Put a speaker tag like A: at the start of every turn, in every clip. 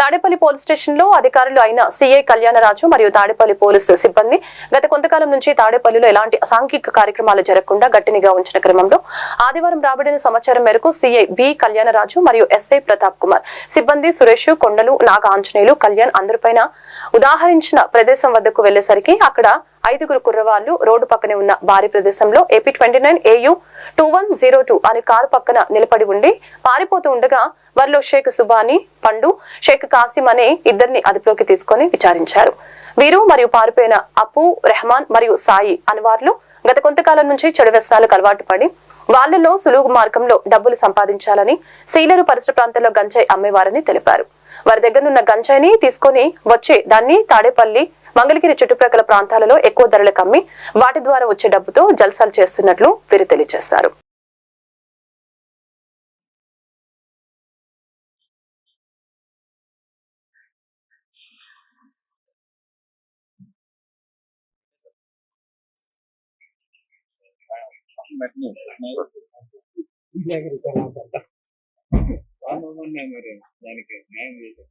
A: Tadepalli police స్టేషన్లో అధికారులు అయిన సిఐ కళ్యాణరాజు మరియు తాడేపల్లి పోలీసు సిబ్బంది గత కొంతకాలం నుంచి తాడేపల్లిలో ఎలాంటి అసాంఘిక కార్యక్రమాలు జరగకుండా గట్టినిగా ఉంచిన క్రమంలో ఆదివారం రాబడిన సమాచారం మేరకు సిఐ బి కళ్యాణరాజు మరియు ఎస్ఐ ప్రతాప్ కుమార్ సిబ్బంది సురేష్ కొండలు నాగ ఆంజనేయులు కళ్యాణ్ అందరిపైన ఉదాహరించిన ప్రదేశం వద్దకు వెళ్ళేసరికి అక్కడ ఐదుగురు కుర్రవాళ్ళు రోడ్డు పక్కనే ఉన్న భారీ ప్రదేశంలో AP twenty nine AU two one zero two అనే కారు పక్కన నిలబడి ఉండి పారిపోతూ ఉండగా వారిలో షేక్ సుబాని పండు షేక్ కాసిం అనే ఇద్దరిని అదుపులోకి తీసుకొని విచారించారు. వీరు మరియు పారిపోయిన అపు రెహమాన్ మరియు సాయి అనివార్లు గత కొంతకాలం నుంచి చెడు వ్యసనాలకు అలవాటు పడి వాళ్ళలో సులువు మార్గంలో డబ్బులు సంపాదించాలని సీలరు పరిసర ప్రాంతాల్లో గంజాయి అమ్మేవారని తెలిపారు. వారి దగ్గరున్న గంజాయిని తీసుకొని వచ్చి దాన్ని తాడేపల్లి మంగళగిరి చుట్టుప్రక్కల ప్రాంతాలలో ఎక్కువ ధరలకు అమ్మి వాటి ద్వారా వచ్చే డబ్బుతో జల్సాలు చేస్తున్నట్లు వీరు తెలియజేశారు.
B: మరి దానికి న్యాయం చేశారు.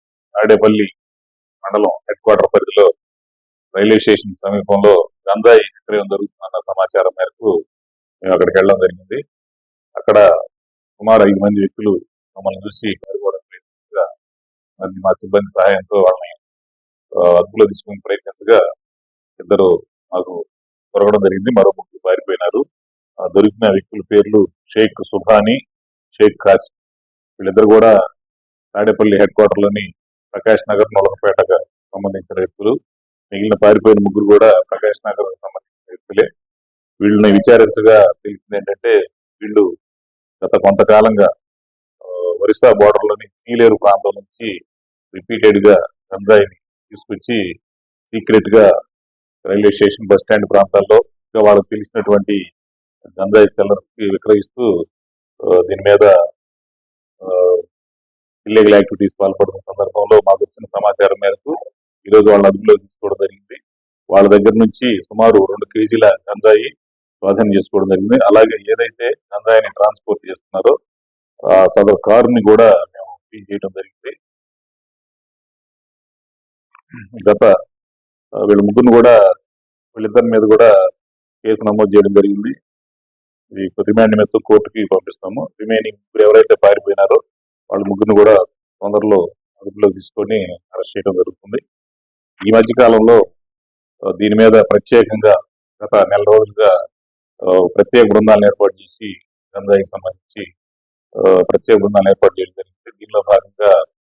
C: తాడేపల్లి మండలం హెడ్ క్వార్టర్ పరిధిలో రైల్వే స్టేషన్ సమీపంలో గంజాయి విక్రయం జరుగుతుందన్న సమాచారం మేరకు మేము అక్కడికి వెళ్ళడం జరిగింది. అక్కడ సుమారు ఐదు మంది వ్యక్తులు మమ్మల్ని చూసి పారిపోవడం ప్రయత్నించగా మరి మా సిబ్బంది సహాయంతో వాళ్ళని అదుపులో తీసుకుని ప్రయత్నించగా ఇద్దరు మాకు దొరకడం జరిగింది. మరో ముగ్గురు పారిపోయినారు. దొరికిన వ్యక్తుల పేర్లు షేక్ సుభాని షేక్ కాసిం వీళ్ళిద్దరు కూడా తాడేపల్లి హెడ్ క్వార్టర్లోని ప్రకాష్ నగర్ నొలకపేటకు సంబంధించిన వ్యక్తులు. మిగిలిన పారిపోయిన ముగ్గురు కూడా ప్రకాష్ నగర్ సంబంధించిన వ్యక్తులే. వీళ్ళని విచారించగా తెలిసింది ఏంటంటే వీళ్ళు గత కొంతకాలంగా ఒరిస్సా border లోని సీలేరు ప్రాంతం నుంచి రిపీటెడ్గా గంజాయిని తీసుకొచ్చి సీక్రెట్గా రైల్వే స్టేషన్ బస్ స్టాండ్ ప్రాంతాల్లో ఇంకా వాళ్ళకి తెలిసినటువంటి గంజాయి సెల్లర్స్కి విక్రయిస్తూ దీని మీద ఇల్లీగల్ యాక్టివిటీస్ పాల్పడుతున్న సందర్భంలో మాకు వచ్చిన సమాచారం మేరకు ఈరోజు వాళ్ళని వాళ్ళ అదుపులో తీసుకోవడం జరిగింది. వాళ్ళ దగ్గర నుంచి సుమారు రెండు కేజీల గంజాయి స్వాధీనం చేసుకోవడం జరిగింది. అలాగే ఏదైతే గంజాయిని ట్రాన్స్పోర్ట్ చేస్తున్నారో ఆ సదరు కారుని కూడా మేము సీజ్ చేయడం జరిగింది. గత వీళ్ళ ముగ్గురు కూడా వీళ్ళిద్దరి మీద కూడా కేసు నమోదు చేయడం జరిగింది. ఇది రిమాండ్ మీద కోర్టుకి పంపిస్తాము. రిమైనింగ్ ఎవరైతే పారిపోయినారో వాళ్ళ ముగ్గురిని కూడా తొందరలో అదుపులోకి తీసుకొని అరెస్ట్ చేయడం జరుగుతుంది. ఈ మధ్య కాలంలో దీని మీద ప్రత్యేకంగా గత నెల రోజులుగా ప్రత్యేక బృందాలను ఏర్పాటు చేసి గంజాయికి సంబంధించి ప్రత్యేక బృందాలను ఏర్పాటు చేయడం జరిగింది. దీనిలో భాగంగా